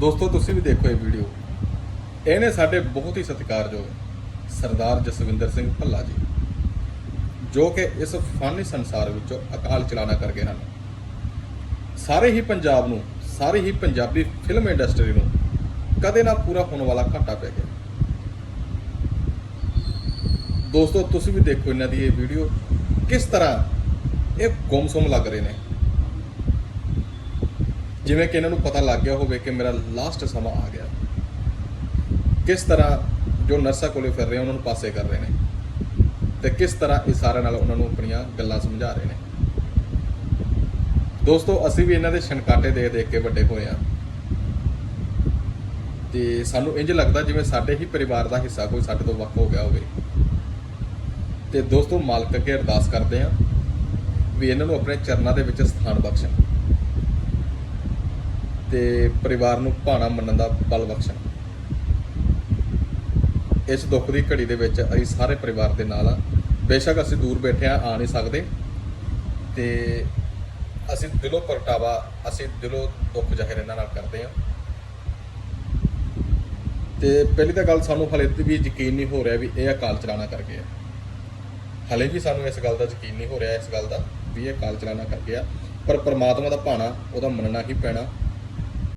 ਦੋਸਤੋ, ਤੁਸੀਂ ਵੀ ਦੇਖੋ ਇਹ ਵੀਡੀਓ। ਇਹਨੇ ਸਾਡੇ ਬਹੁਤ ਹੀ ਸਤਿਕਾਰਯੋਗ ਸਰਦਾਰ ਜਸਵਿੰਦਰ ਸਿੰਘ ਭੱਲਾ ਜੀ, ਜੋ ਕਿ ਇਸ ਫਾਨੀ ਸੰਸਾਰ ਵਿੱਚੋਂ ਅਕਾਲ ਚਲਾਣਾ ਕਰ ਗਏ ਹਨ। ਸਾਰੇ ਹੀ ਪੰਜਾਬ ਨੂੰ, ਸਾਰੀ ਹੀ ਪੰਜਾਬੀ ਫਿਲਮ ਇੰਡਸਟਰੀ ਨੂੰ ਕਦੇ ਨਾ ਪੂਰਾ ਹੋਣ ਵਾਲਾ ਘਾਟਾ ਪੈ ਗਿਆ। ਦੋਸਤੋ, ਤੁਸੀਂ ਵੀ ਦੇਖੋ ਇਹਨਾਂ ਦੀ ਇਹ ਵੀਡੀਓ ਕਿਸ ਤਰ੍ਹਾਂ ਇਹ ਗੁੰਮਸੁੰਮ ਲੱਗ ਰਹੇ ਨੇ। ਜਿਵੇਂ ਕਿ ਇਹਨਾਂ ਨੂੰ ਪਤਾ ਲੱਗ ਗਿਆ ਹੋਵੇ ਕਿ ਮੇਰਾ ਲਾਸਟ ਸਮਾਂ ਆ ਗਿਆ। ਕਿਸ ਤਰ੍ਹਾਂ ਜੋ ਨਰਸਾਂ ਕੋਲੇ ਫਿਰ ਰਹੇ ਉਹਨਾਂ ਨੂੰ ਪਾਸੇ ਕਰ ਰਹੇ ਨੇ। ਤੇ ਕਿਸ ਤਰ੍ਹਾਂ ਇਹ ਨਾਲ ਉਹਨਾਂ ਨੂੰ ਆਪਣੀਆਂ ਗੱਲਾਂ ਸਮਝਾ ਰਹੇ ਨੇ। ਦੋਸਤੋ, ਅਸੀਂ ਵੀ ਇਹਨਾਂ ਦੇ ਛਣਕਾਟੇ ਦੇਖ ਦੇਖ ਕੇ ਵੱਡੇ ਹੋਏ ਆ। ਤੇ ਸਾਨੂੰ ਇੰਜ ਲੱਗਦਾ ਜਿਵੇਂ ਸਾਡੇ ਹੀ ਪਰਿਵਾਰ ਦਾ ਹਿੱਸਾ ਕੋਈ ਸਾਡੇ ਤੋਂ ਵੱਖ ਹੋ ਗਿਆ ਹੋਵੇ। ਤੇ ਦੋਸਤੋ, ਮਾਲਕ ਅੱਗੇ ਅਰਦਾਸ ਕਰਦੇ ਆ ਵੀ ਇਹਨਾਂ ਨੂੰ ਆਪਣੇ ਚਰਨਾਂ ਦੇ ਵਿੱਚ ਸਥਾਨ ਬਖਸ਼ਣ। ਤੇ ਪਰਿਵਾਰ ਨੂੰ ਭਾਣਾ ਮੰਨਣ ਦਾ ਬਲ ਬਖਸ਼ਣ। ਇਸ ਦੁੱਖ ਦੀ ਘੜੀ ਦੇ ਵਿੱਚ ਅਸੀਂ ਸਾਰੇ ਪਰਿਵਾਰ ਦੇ ਨਾਲ ਆ ਬੇਸ਼ੱਕ ਅਸੀਂ ਦੂਰ ਬੈਠੇ ਆ ਆ ਨਹੀਂ ਸਕਦੇ। ਤੇ ਅਸੀਂ ਦਿਲੋਂ ਪ੍ਰਗਟਾਵਾ, ਅਸੀਂ ਦਿਲੋਂ ਦੁੱਖ ਜ਼ਾਹਿਰ ਇਹਨਾਂ ਨਾਲ ਕਰਦੇ ਆ ਤੇ ਪਹਿਲੀ ਤਾਂ ਗੱਲ ਸਾਨੂੰ ਹਲੇ ਵੀ ਯਕੀਨ ਨਹੀਂ ਹੋ ਰਿਹਾ ਵੀ ਇਹ ਅਕਾਲ ਚਲਾਣਾ ਕਰ ਗਏ ਆ ਹਲੇ ਵੀ ਸਾਨੂੰ ਇਸ ਗੱਲ ਦਾ ਯਕੀਨ ਨਹੀਂ ਹੋ ਰਿਹਾ ਇਸ ਗੱਲ ਦਾ ਵੀ ਇਹ ਅਕਾਲ ਚਲਾਣਾ ਕਰ ਗਿਆ। ਪਰ ਪ੍ਰਮਾਤਮਾ ਦਾ ਭਾਣਾ, ਉਹਦਾ ਮੰਨਣਾ ਹੀ ਪੈਣਾ।